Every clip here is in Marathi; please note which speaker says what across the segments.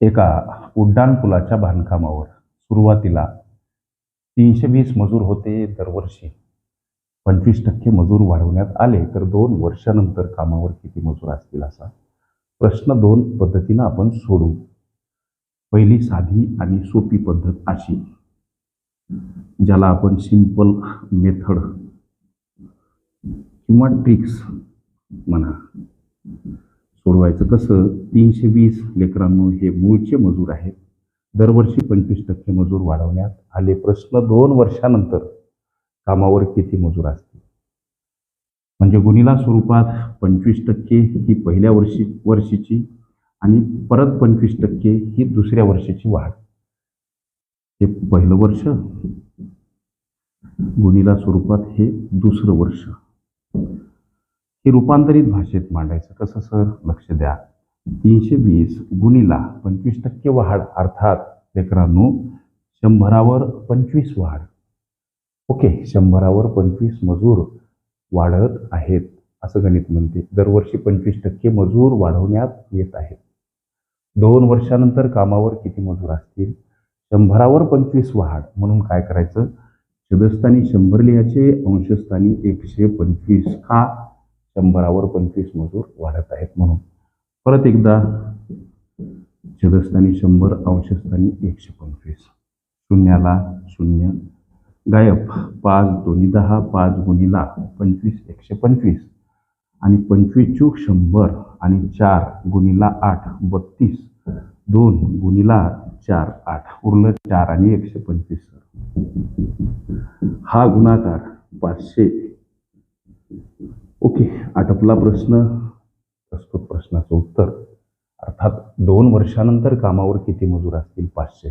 Speaker 1: एका उड्डाणपुलाच्या बांधकामावर. सुरुवातीला तीनशे वीस मजूर होते दरवर्षी. पंचवीस टक्के मजूर वाढवण्यात आले तर दोन वर्षानंतर कामावर किती मजूर असतील असा प्रश्न दोन पद्धतीनं आपण सोडू. पहिली साधी आणि सोपी पद्धत अशी ज्याला आपण सिंपल मेथड किंवा ट्रिक्स म्हणा. पुरवायचं? कसं? तीनशे वीस लेकरांनो हे मूळचे मजूर आहेत. दरवर्षी पंचवीस टक्के मजूर वाढवण्यात आले. प्रश्न दोन वर्षानंतर कामावर किती मजूर असतील? म्हणजे गुन्हेला स्वरूपात पंचवीस टक्के ही पहिल्या वर्षी वर्षीची आणि परत पंचवीस टक्के ही दुसऱ्या वर्षाची वाढ. हे पहिलं वर्ष गुन्हेला स्वरूपात हे दुसरं वर्ष. हे रूपांतरित भाषेत मांडायचं. कसं सर? लक्ष द्या. तीनशे वीस गुणिला पंचवीस टक्के वाढ अर्थात लेकरांनो शंभरावर पंचवीस वाढ. ओके शंभरावर पंचवीस मजूर वाढत आहेत असं गणित म्हणते. दरवर्षी पंचवीस टक्के मजूर वाढवण्यात येत आहेत. दोन वर्षानंतर कामावर किती मजूर असतील? शंभरावर पंचवीस वाढ. म्हणून काय करायचं? शब्दस्थानी शंभर लिहायचे अंशस्थानी एकशे पंचवीस का? शंभरावर पंचवीस मजूर वाढत आहेत म्हणून. परत एकदा छदस्थानी शंभर अंशस्थानी एकशे पंचवीस. शून्याला शून्य. गायब पाच दोन्ही दहा पाच गुणिला पंचवीस एकशे पंचवीस. आणि पंचवीस चूक शंभर आणि चार गुणीला आठ बत्तीस. दोन गुणीला चार आठ. उरलं चार आणि एकशे पंचवीस. हा गुणाकार पाचशे ओके आटपला प्रश्न प्रस्तुत प्रश्नाचं उत्तर. अर्थात दोन वर्षानंतर कामावर किती मजूर असतील? पाचशे.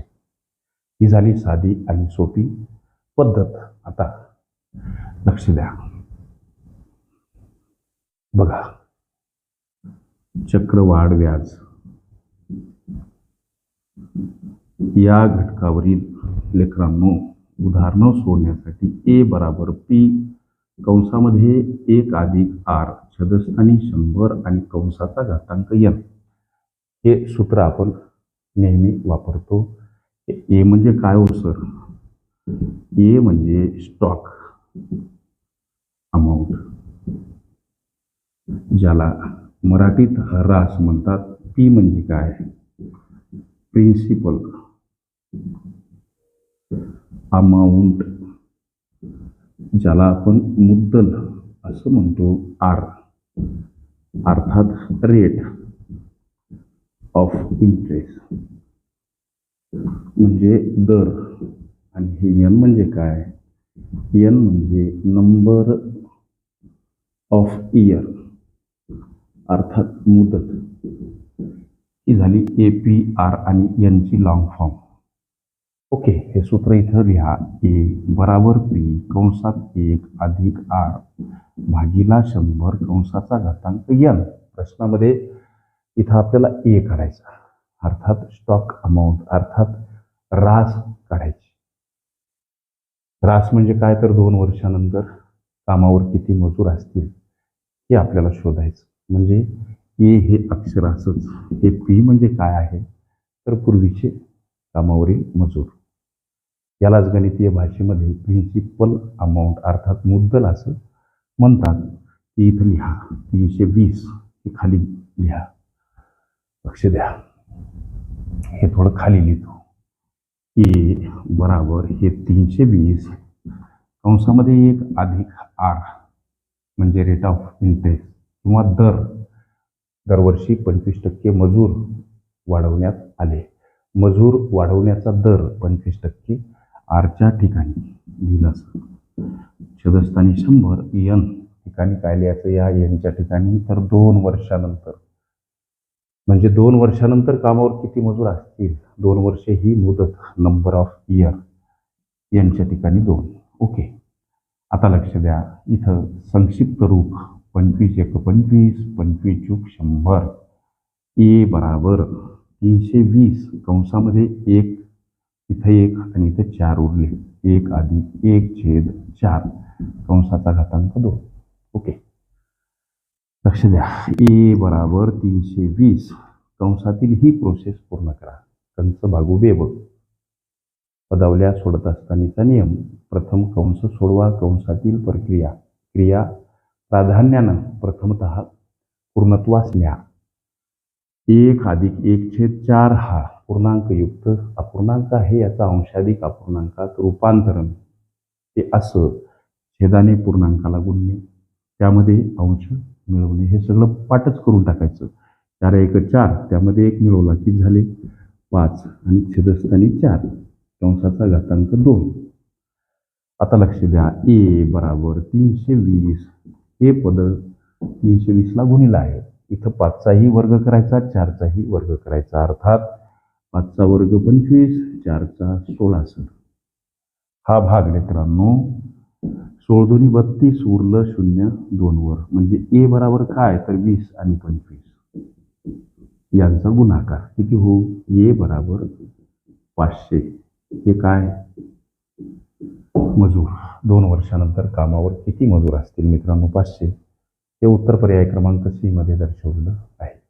Speaker 1: ही झाली साधी आणि सोपी पद्धत. आता लक्ष द्या. बघा. चक्रवाढ व्याज. या घटकावरील लेकरांनो उदाहरणं सोडण्यासाठी ए बराबर पी कंसामध्ये एक अधिक आर छदस्थानी शंभर आणि कंसाचा घातांक यन हे सूत्र आपण नेहमी वापरतो. ए म्हणजे काय हो सर? ए म्हणजे स्टॉक अमाऊंट ज्याला मराठीत रास म्हणतात. पी म्हणजे काय? प्रिन्सिपल अमाऊंट ज्याला आपण मुद्दल असं म्हणतो आर अर्थात रेट ऑफ इंटरेस्ट म्हणजे दर आणि हे यन म्हणजे काय यन म्हणजे नंबर ऑफ इयर अर्थात मुदत ही झाली ए पी आर आणि एनची लॉंग फॉर्म ओके हे सूत्र इथं लिहा. ए बराबर पी कंसात एक अधिक आर भागीला शंभर कंसाचा घातांक यन. प्रश्नामध्ये इथं आपल्याला ए काढायचा. अर्थात स्टॉक अमाऊंट अर्थात रास काढायची. रास म्हणजे काय तर दोन वर्षानंतर कामावर किती मजूर असतील हे आपल्याला शोधायचं. म्हणजे ए हे अक्षरासच हे पी म्हणजे काय आहे? तर पूर्वीचे कामावरील मजूर. यालाच गणितीय भाषेमध्ये प्रिन्सिपल अमाऊंट अर्थात मुद्दल असं म्हणतात. की इथं लिहा. तीनशे वीस. हे खाली लिहा. लक्ष द्या. हे थोडं खाली लिहितो. ए बराबर हे तीनशे वीस. कंसामध्ये एक अधिक आर म्हणजे रेट ऑफ इंटरेस्ट किंवा दर. दरवर्षी पंचवीस टक्के मजूर वाढवण्यात आले. मजूर वाढवण्याचा दर पंचवीस टक्के आरच्या ठिकाणी लिहिलं असतं छदस्थानी शंभर यन ठिकाणी काय लिहायचं? या यनच्या ठिकाणी. तर दोन वर्षानंतर. म्हणजे दोन वर्षानंतर कामावर किती मजूर असतील? दोन वर्षे ही मुदत. नंबर ऑफ इयर यांच्या ठिकाणी दोन. ओके. आता लक्ष द्या. इथं संक्षिप्त रूप. पंचवीस एक पंचवीस पंचवीस चूक शंभर. ए बराबर तीनशे वीस. कंसामध्ये एक इथं एक आणि इथं चार उरले. एक अधिक एक छेद चार. कंसाचा घातांक दोन. ओके. लक्ष द्या. ए बराबर तीनशे वीस. कंसातील ही प्रोसेस पूर्ण करा. कंस भागू बेब पदावल्या सोडत असतानाचा नियम. प्रथम कंस सोडवा कंसातील प्रक्रिया. क्रिया प्राधान्यानं प्रथमत पूर्णत्वास न्या. एक अधिक एक छेद चार हा. पूर्णांकयुक्त अपूर्णांक आहे याचा अंशाधिक अपूर्णांकात रूपांतरण. ते असं छेदाने पूर्णांकाला गुणणे त्यामध्ये अंश मिळवणे हे सगळं पाठच करून टाकायचं. चार एक चार त्यामध्ये एक मिळवला की झाले पाच आणि छेदस्थानी चार कंसाचा घातांक दोन. आता लक्ष द्या ए बराबर तीनशे वीस. हे पद तीनशे वीसला गुणिला आहे. इथं पाचचाही वर्ग करायचा चारचाही वर्ग करायचा. अर्थात पाचचा वर्ग पंचवीस चारचा सोळा सर. हा भाग मित्रांनो सोळ दोन्ही बत्तीस उरलं शून्य दोनवर म्हणजे ए बराबर काय? तर वीस आणि पंचवीस. यांचा गुणाकार किती होऊ? ए बराबर पाचशे. हे काय? मजूर. दोन वर्षानंतर कामावर किती मजूर असतील मित्रांनो? पाचशे. हे उत्तर पर्याय क्रमांक सी मध्ये दर्शवलेलं आहे.